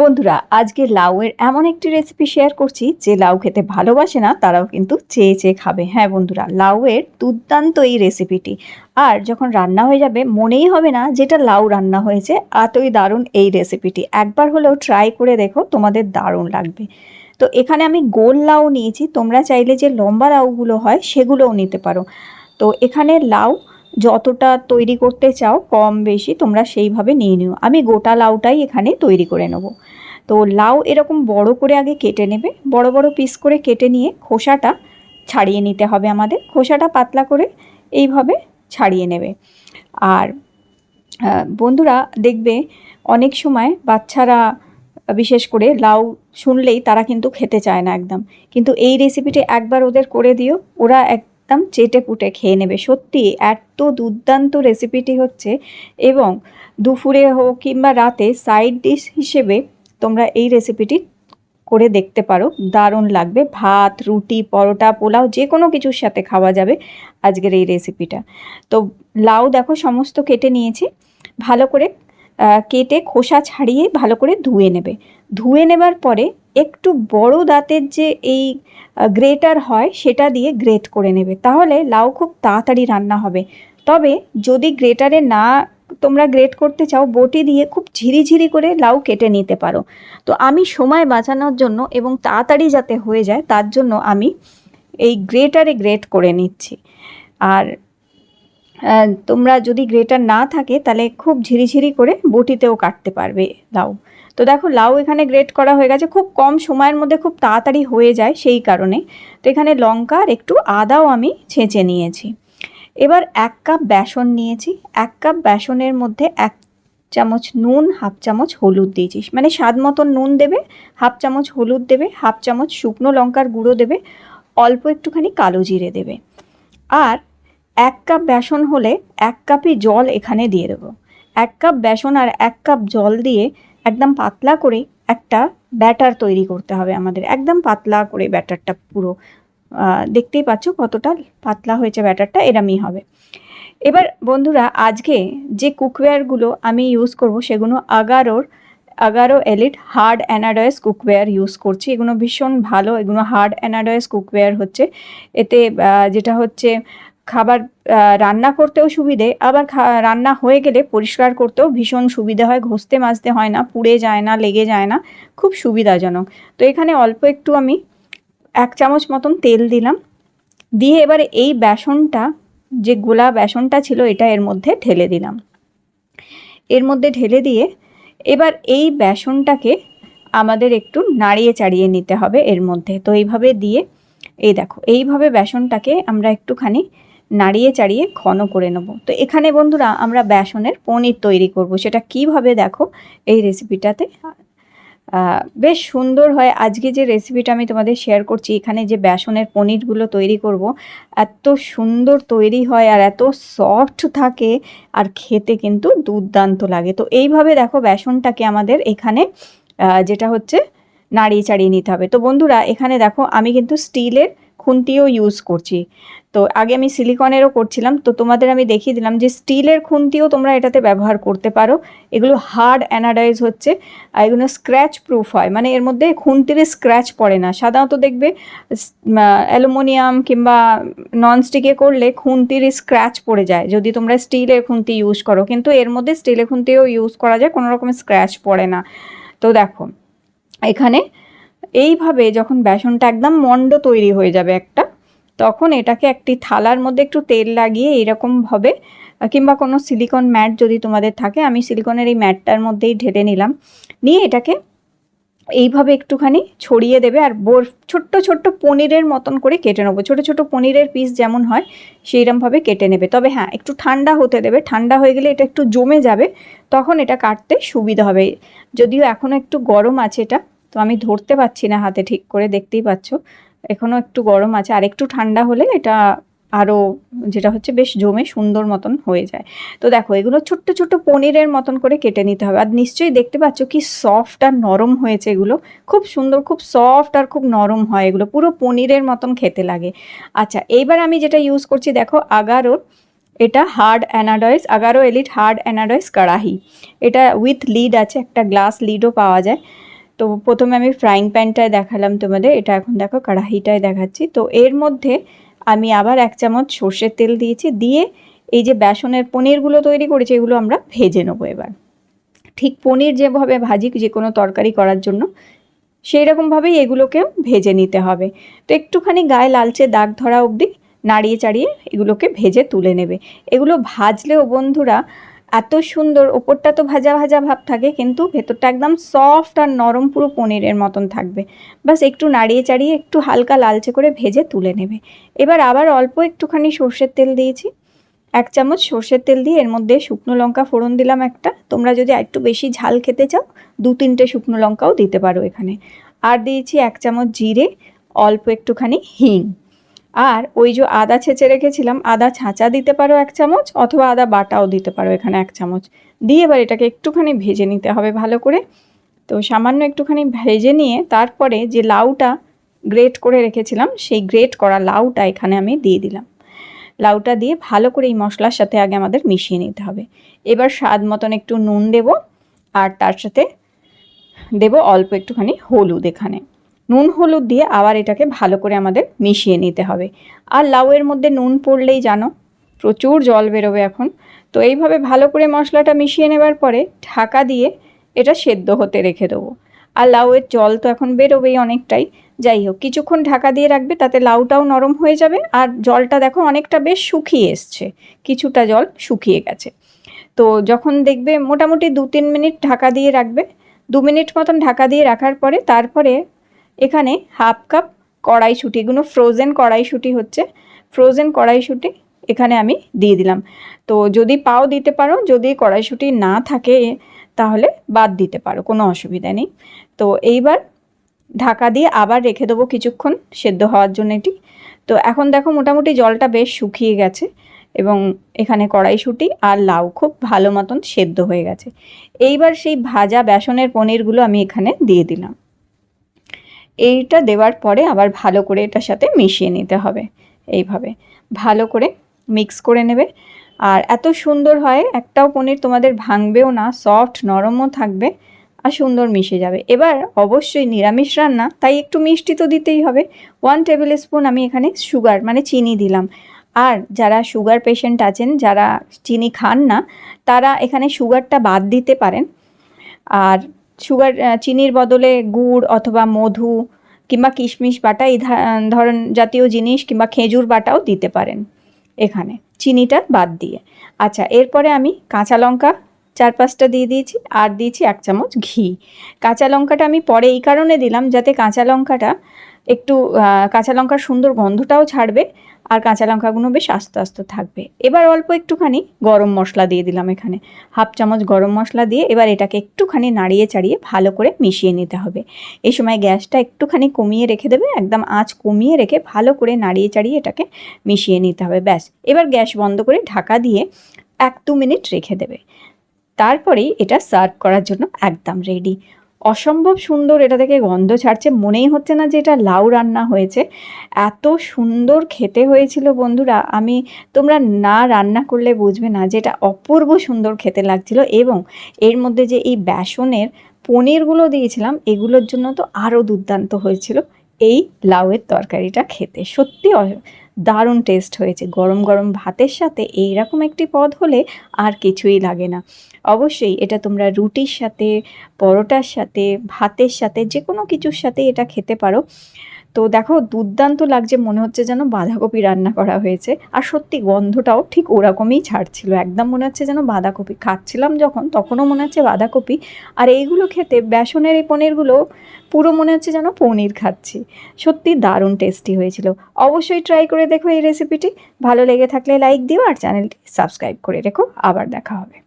বন্ধুরা আজকে লাউয়ের এমন একটি রেসিপি শেয়ার করছি যে লাউ খেতে ভালোবাসে না, তারাও কিন্তু চেয়ে চেয়ে খাবে। হ্যাঁ বন্ধুরা, লাউয়ের দুর্দান্ত এই রেসিপিটি আর যখন রান্না হয়ে যাবে, মনেই হবে না যেটা লাউ রান্না হয়েছে, এতই দারুণ এই রেসিপিটি একবার হলেও ট্রাই করে দেখো, তোমাদের দারুণ লাগবে। তো এখানে আমি গোল লাউ নিয়েছি, তোমরা চাইলে যে লম্বা লাউগুলো হয়, সেগুলোও নিতে পারো। তো এখানে লাউ যতটা তৈরি করতে চাও কম বেশি তোমরা সেইভাবে নিয়ে নিও। আমি গোটা লাউটাই এখানে তৈরি করে নেব। তো লাউ এরকম বড় করে আগে কেটে নেবে, বড় বড় পিস করে কেটে নিয়ে খোসাটা ছাড়িয়ে নিতে হবে আমাদের। খোসাটা পাতলা করে এইভাবে ছাড়িয়ে নেবে। আর বন্ধুরা দেখবে অনেক সময় বাচ্চারা, বিশেষ করে লাউ শুনলেই তারা কিন্তু খেতে চায় না একদম। কিন্তু এই রেসিপিটি একবার ওদের করে দিও, ওরা এক একদম চেটে পুটে খেয়ে নেবে। সত্যি এত দুর্দান্ত রেসিপিটি হচ্ছে এবং দুপুরে হোক কিংবা রাতে সাইড ডিশ হিসেবে তোমরা এই রেসিপিটি করে দেখতে পারো। দারুণ লাগবে। ভাত, রুটি, পরোটা, পোলাও যে কোনো কিছুর সাথে খাওয়া যাবে আজকের এই রেসিপিটা তো লাউ দেখো সমস্ত কেটে নিয়েছি। ভালো করে কেটে খোসা ছাড়িয়ে ভালো করে ধুয়ে নেবে। ধুয়ে নেবার পরে একটু বড় দাঁতের যে এই গ্রেটার হয়, সেটা দিয়ে গ্রেট করে নেবে। তাহলে লাউ খুব তাড়াতাড়ি রান্না হবে। তবে যদি গ্রেটারে না তোমরা গ্রেট করতে চাও, বটি দিয়ে খুব ঝিরিঝিরি করে লাউ কেটে নিতে পারো। তো আমি সময় বাঁচানোর জন্য এবং তাড়াতাড়ি যাতে হয়ে যায়, তার জন্য আমি এই গ্রেটারে গ্রেট করে নিচ্ছি। আর তোমরা যদি গ্রেটার না থাকে, তাহলে খুব ঝিরিঝিরি করে বটিতেও কাটতে পারবে লাউ। তো দেখো, লাউ এখানে গ্রেট করা হয়ে গেছে। খুব কম সময়ের মধ্যে খুব তাড়াতাড়ি হয়ে যায় সেই কারণে। তো এখানে লঙ্কা আর একটু আদাও আমি ছেঁচে নিয়েছি। এবার এক কাপ বেসন নিয়েছি। এক কাপ বেসনের মধ্যে এক চামচ নুন, হাফ চামচ হলুদ দিয়েছি। মানে স্বাদ মতন নুন দেবে, হাফ চামচ হলুদ দেবে, হাফ চামচ শুকনো লঙ্কার গুঁড়ো দেবে, অল্প একটুখানি কালো জিরে দেবে। আর এক কাপ বেসন হলে এক কাপই জল এখানে দিয়ে দেবো। এক কাপ বেসন আর এক কাপ জল দিয়ে একদম পাতলা করে একটা ব্যাটার তৈরি করতে হবে আমাদের। একদম পাতলা করে ব্যাটারটা পুরো দেখতেই পাচ্ছ কতটা পাতলা হয়েছে ব্যাটারটা, এরমই হবে। এবার বন্ধুরা, আজকে যে কুকওয়্যারগুলো আমি ইউজ করব সেগুলো আগারোর, Agaro elite hard anodised cookware use করছি। এগুলো ভীষণ ভালো, এগুলো হার্ড অ্যানাডয়েস কুকওয়্যার হচ্ছে। এতে যেটা হচ্ছে খাবার রান্না করতেও সুবিধে, আবার রান্না হয়ে গেলে পরিষ্কার করতেও ভীষণ সুবিধে হয়, ঘষতে মাজতে হয় না, পুড়ে যায় না, লেগে যায় না, খুব সুবিধাজনক। তো এখানে অল্প একটু আমি এক চামচ মতন তেল দিলাম, দিয়ে এবার এই বেসনটা, যে গোলা বেসনটা ছিল এটা এর মধ্যে ঢেলে দিলাম। এর মধ্যে ঢেলে দিয়ে এবার এই বেসনটাকে আমাদের একটু নাড়িয়ে চাড়িয়ে নিতে হবে এর মধ্যে। তো এইভাবে দিয়ে, এই দেখো, এইভাবে বেসনটাকে আমরা একটুখানি নাড়িয়ে চাড়িয়ে ঘন করে নেব। তো এখানে বন্ধুরা আমরা বেসনের পনির তৈরি করব। সেটা কীভাবে দেখো এই রেসিপিটাতে বেশ সুন্দর হয়। আজকে যে রেসিপিটা আমি তোমাদের শেয়ার করছি, এখানে যে বেসনের পনিরগুলো তৈরি করব, এত সুন্দর তৈরি হয় আর এত সফট থাকে আর খেতে কিন্তু দুর্দান্ত লাগে। তো এইভাবে দেখো বেসনটাকে আমাদের এখানে যেটা হচ্ছে নাড়িয়ে চাড়িয়ে নিতে হবে। তো বন্ধুরা, এখানে দেখো আমি কিন্তু স্টিলের খুন্তিও ইউজ করছি। তো আগে আমি সিলিকনেরও করছিলাম, তো তোমাদের আমি দেখিয়ে দিলাম যে স্টিলের খুন্তিও তোমরা এটাতে ব্যবহার করতে পারো। এগুলো হার্ড অ্যানাডাইজ হচ্ছে, আর এগুলো স্ক্র্যাচ প্রুফ হয় মানে এর মধ্যে খুন্তির স্ক্র্যাচ পড়ে না। সাধারণত দেখবে অ্যালুমিনিয়াম কিংবা ননস্টিকে করলে খুন্তির স্ক্র্যাচ পড়ে যায়, যদি তোমরা স্টিলের খুন্তি ইউজ করো। কিন্তু এর মধ্যে স্টিলের খুন্তিও ইউজ করা যায়, কোনো রকমের স্ক্র্যাচ পড়ে না। তো দেখো, এখানে এইভাবে যখন বেসনটা একদম মন্ড তৈরি হয়ে যাবে একটা, তখন এটাকে একটি থালার মধ্যে একটু তেল লাগিয়ে এরকমভাবে, কিংবা কোনো সিলিকন ম্যাট যদি তোমাদের থাকে, আমি সিলিকনের এই ম্যাটটার মধ্যেই ঢেলে নিলাম। নিয়ে এটাকে এইভাবে একটুখানি ছড়িয়ে দেবে আর বোর, ছোট্ট ছোট্ট পনিরের মতন করে কেটে নেব। ছোটো ছোটো পনিরের পিস যেমন হয় সেইরকমভাবে কেটে নেবে। তবে হ্যাঁ একটু ঠান্ডা হতে দেবে। ঠান্ডা হয়ে গেলে এটা একটু জমে যাবে, তখন এটা কাটতে সুবিধা হবে। যদিও এখনও একটু গরম আছে এটা তো আমি ধরতে পারছি না হাতে ঠিক করে, দেখতেই পাচ্ছ। এখনও একটু গরম আছে, আর একটু ঠান্ডা হলে এটা আরও যেটা হচ্ছে বেশ জমে সুন্দর মতন হয়ে যায়। তো দেখো, এগুলো ছোট্ট ছোট্ট পনিরের মতন করে কেটে নিতে হবে। আর নিশ্চয়ই দেখতে পাচ্ছ কি সফট আর নরম হয়েছে এগুলো। খুব সুন্দর, খুব সফট আর খুব নরম হয় এগুলো, পুরো পনিরের মতন খেতে লাগে। আচ্ছা এইবার আমি যেটা ইউজ করছি, দেখো আগারোর এটা hard anodised Agaro elite hard anodised kadhai. এটা উইথ লিড আছে, একটা গ্লাস লিডও পাওয়া যায়। তো প্রথমে আমি ফ্রাইং প্যানটায় দেখালাম তোমাদের, এটা এখন দেখো কড়াহিটায় দেখাচ্ছি। তো এর মধ্যে আমি আবার এক চামচ সর্ষের তেল দিয়েছি, দিয়ে এই যে বেসনের পনিরগুলো তৈরি করেছি, এগুলো আমরা ভেজে নেব এবার। ঠিক পনির যেভাবে ভাজি যে কোনো তরকারি করার জন্য সেই রকমভাবেই এগুলোকেও ভেজে নিতে হবে। তো একটুখানি গায়ে লালচে দাগ ধরা অবধি নাড়িয়ে চাড়িয়ে এগুলোকে ভেজে তুলে নেবে। এগুলো ভাজলেও বন্ধুরা এত সুন্দর, ওপরটা তো ভাজা ভাজা ভাব থাকে, কিন্তু ভেতরটা একদম সফট আর নরম পুরো পনিরের মতন থাকবে। বাস একটু নাড়িয়ে চাড়িয়ে একটু হালকা লালচে করে ভেজে তুলে নেবে। এবার আবার অল্প একটুখানি সর্ষের তেল দিয়েছি। এক চামচ সর্ষের তেল দিয়ে এর মধ্যে শুকনো লঙ্কা ফোড়ন দিলাম একটা। তোমরা যদি একটু বেশি ঝাল খেতে চাও, দু তিনটে শুকনো লঙ্কাও দিতে পারো এখানে। আর দিয়েছি এক চামচ জিরে, অল্প একটুখানি হিং। আর ওই যে আদা ছেঁচে রেখেছিলাম, আদা ছাঁচা দিতে পারো এক চামচ অথবা আদা বাটাও দিতে পারো এখানে এক চামচ। দিয়ে এবার এটাকে একটুখানি ভেজে নিতে হবে ভালো করে। তো সামান্য একটুখানি ভেজে নিয়ে তারপরে যে লাউটা গ্রেট করে রেখেছিলাম, সেই গ্রেট করা লাউটা এখানে আমি দিয়ে দিলাম। লাউটা দিয়ে ভালো করে এই মশলার সাথে আগে আমাদের মিশিয়ে নিতে হবে। এবার স্বাদ মতন একটু নুন দেব, আর তার সাথে দেব অল্প একটুখানি হলুদ এখানে। নুন, হলুদ দিয়ে আবার এটাকে ভালো করে আমাদের মিশিয়ে নিতে হবে। আর লাউয়ের মধ্যে নুন পড়লেই জানো, প্রচুর জল বেরোবে এখন। তো এইভাবে ভালো করে মশলাটা মিশিয়ে নেবার পরে ঢাকা দিয়ে এটা সেদ্ধ হতে রেখে দেবো। আর লাউয়ের জল তো এখন বেরোবেই অনেকটাই। যাই হোক, কিছুক্ষণ ঢাকা দিয়ে রাখবে, তাতে লাউটাও নরম হয়ে যাবে। আর জলটা দেখো অনেকটা বেশ শুকিয়ে এসছে, কিছুটা জল শুকিয়ে গেছে। তো যখন দেখবে মোটামুটি দু তিন মিনিট ঢাকা দিয়ে রাখবে, দু মিনিট মতন ঢাকা দিয়ে রাখার পরে তারপরে এখানে হাফ কাপ কড়াইশুঁটি, এগুলো ফ্রোজেন কড়াইশুঁটি হচ্ছে। ফ্রোজেন কড়াইশুঁটি এখানে আমি দিয়ে দিলাম। তো যদি পাও দিতে পারো, যদি কড়াইশুঁটি না থাকে, তাহলে বাদ দিতে পারো, কোনো অসুবিধা নেই। তো এইবার ঢাকা দিয়ে আবার রেখে দেবো কিছুক্ষণ সেদ্ধ হওয়ার জন্য এটি। তো এখন দেখো মোটামুটি জলটা বেশ শুকিয়ে গেছে এবং এখানে কড়াইশুঁটি আর লাউ খুব ভালো মতন সেদ্ধ হয়ে গেছে। এইবার সেই ভাজা বেসনের পনিরগুলো আমি এখানে দিয়ে দিলাম। এইটা দেওয়ার পরে আবার ভালো করে এটার সাথে মিশিয়ে নিতে হবে, এইভাবে। ভালো করে মিক্স করে নেবে। আর এত সুন্দর হয়, একটাও পনির তোমাদের ভাঙবেও না, সফট, নরমও থাকবে আর সুন্দর মিশে যাবে। এবার অবশ্যই নিরামিষ রান্না, তাই একটু মিষ্টি তো দিতেই হবে। ওয়ান টেবিল স্পুন আমি এখানে সুগার মানে চিনি দিলাম। আর যারা সুগার পেশেন্ট আছেন, যারা চিনি খান না, তারা এখানে সুগারটা বাদ দিতে পারেন। আর সুগার চিনির বদলে গুড় অথবা মধু কিংবা কিশমিশ বাটা, এই ধরন জাতীয় জিনিস কিংবা খেজুর বাটাও দিতে পারেন এখানে। চিনিটা বাদ দিয়ে। আচ্ছা এরপরে আমি কাঁচা লঙ্কা চার পাঁচটা দিয়ে দিয়েছি আর দিয়েছি এক চামচ ঘি। কাঁচা লঙ্কাটা আমি পরে এই কারণে দিলাম যাতে কাঁচা লঙ্কাটা একটু কাঁচা লঙ্কার সুন্দর গন্ধটাও ছাড়বে আর কাঁচা লঙ্কাগুলো বেশ আস্তে আস্তে থাকবে। এবার অল্প একটুখানি গরম মশলা দিয়ে দিলাম এখানে। হাফ চামচ গরম মশলা দিয়ে এবার এটাকে একটুখানি নাড়িয়ে চাড়িয়ে ভালো করে মিশিয়ে নিতে হবে। এই সময় গ্যাসটা একটুখানি কমিয়ে রেখে দেবে, একদম আঁচ কমিয়ে রেখে ভালো করে নাড়িয়ে চাড়িয়ে এটাকে মিশিয়ে নিতে হবে, ব্যাস। এবার গ্যাস বন্ধ করে ঢাকা দিয়ে এক দু মিনিট রেখে দেবে। তারপরেই এটা সার্ভ করার জন্য একদম রেডি। অসম্ভব সুন্দর এটা থেকে গন্ধ ছাড়ছে। মনেই হচ্ছে না যে এটা লাউ রান্না হয়েছে। এত সুন্দর খেতে হয়েছিল বন্ধুরা। আমি, তোমরা না রান্না করলে বুঝবে না যে এটা অপূর্ব সুন্দর খেতে লাগছিল এবং এর মধ্যে যে এই বেসনের পনিরগুলো দিয়েছিলাম, এগুলোর জন্য তো আরও দুর্দান্ত হয়েছিল এই লাউয়ের তরকারিটা খেতে। সত্যি দারুণ টেস্ট হয়েছে। গরম গরম ভাতের সাথে এইরকম একটি পদ হলে আর কিছুই লাগে না। অবশ্যই এটা তোমরা রুটির সাথে, পরোটার সাথে, ভাতের সাথে যে কোনো কিছুর সাথে এটা খেতে পারো। তো দেখো, দুর্দান্ত লাগছে, মনে হচ্ছে যেন বাঁধাকপি রান্না করা হয়েছে। আর সত্যি গন্ধটাও ঠিক ওরকমই ছাড়ছিল। একদম মনে হচ্ছে যেন বাঁধাকপি। খাচ্ছিলাম যখন, তখনও মনে হচ্ছে বাঁধাকপি। আর এইগুলো খেতে বেসনের এই পনিরগুলো, পুরো মনে হচ্ছে যেন পনির খাচ্ছি। সত্যি দারুণ টেস্টি হয়েছিল। অবশ্যই ট্রাই করে দেখো এই রেসিপিটি ভালো লেগে থাকলে লাইক দিও আর চ্যানেলটি সাবস্ক্রাইব করে রেখো। আবার দেখা হবে।